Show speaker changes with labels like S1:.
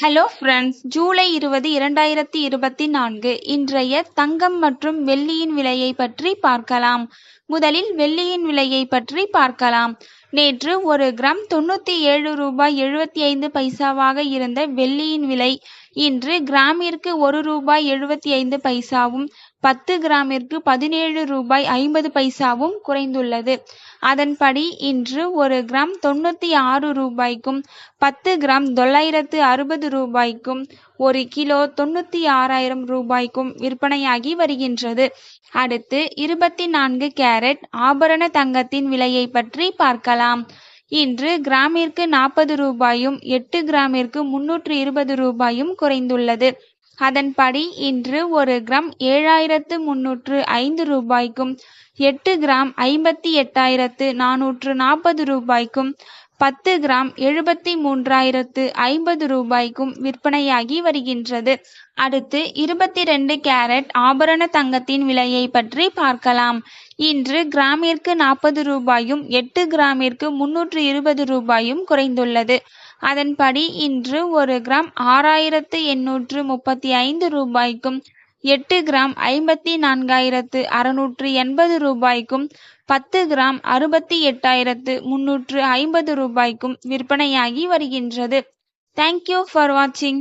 S1: Hello friends July இருபது இரண்டாயிரத்தி இருபத்தி நான்கு. இன்றைய தங்கம் மற்றும் வெள்ளியின் விலையை பற்றி பார்க்கலாம். முதலில் வெள்ளியின் விலையை பற்றி பார்க்கலாம். நேற்று ஒரு கிராம் தொண்ணூத்தி ஏழு ரூபாய் எழுபத்தி ஐந்து பைசாவாக இருந்த வெள்ளியின் விலை இன்று கிராமிற்கு ஒரு ரூபாய் எழுபத்தி ஐந்து பைசாவும் பத்து கிராமிற்கு பதினேழு ரூபாய் ஐம்பது பைசாவும் குறைந்துள்ளது. அதன்படி இன்று ஒரு கிராம் தொண்ணூத்தி ஆறு ரூபாய்க்கும் பத்து கிராம் தொள்ளாயிரத்து அறுபது ரூபாய்க்கும் ஒரு கிலோ தொண்ணூத்தி ஆறாயிரம் ரூபாய்க்கும் விற்பனையாகி வருகின்றது. அடுத்து இருபத்தி நான்கு கேரட். ஆபரண தங்கத்தின் விலையை பற்றி பார்க்கலாம். இன்று கிராமிற்கு நாற்பது ரூபாயும் எட்டு கிராமிற்கு முன்னூற்று இருபது ரூபாயும் குறைந்துள்ளது. அதன்படி இன்று ஒரு கிராம் ஏழாயிரத்து முன்னூற்று ஐந்து ரூபாய்க்கும் எட்டு கிராம் ஐம்பத்தி எட்டாயிரத்து நானூற்று நாற்பது ரூபாய்க்கும் பத்து கிராம் எழுபத்தி மூன்றாயிரத்து ஐம்பது ரூபாய்க்கும் விற்பனையாகி வருகின்றது. அடுத்து இருபத்தி ரெண்டு கேரட் ஆபரண தங்கத்தின் விலையை பற்றி பார்க்கலாம். இன்று கிராமிற்கு நாற்பது ரூபாயும் எட்டு கிராமிற்கு முன்னூற்று இருபது ரூபாயும் குறைந்துள்ளது. அதன்படி இன்று ஒரு கிராம் ஆறாயிரத்து எண்ணூற்று முப்பத்தி ஐந்து ரூபாய்க்கும் எட்டு கிராம் ஐம்பத்தி நான்காயிரத்து அறுநூற்று எண்பது ரூபாய்க்கும் பத்து கிராம் அறுபத்தி எட்டாயிரத்து முன்னூற்று ஐம்பது ரூபாய்க்கும் விற்பனையாகி வருகின்றது. தேங்க்யூ ஃபார் வாட்சிங்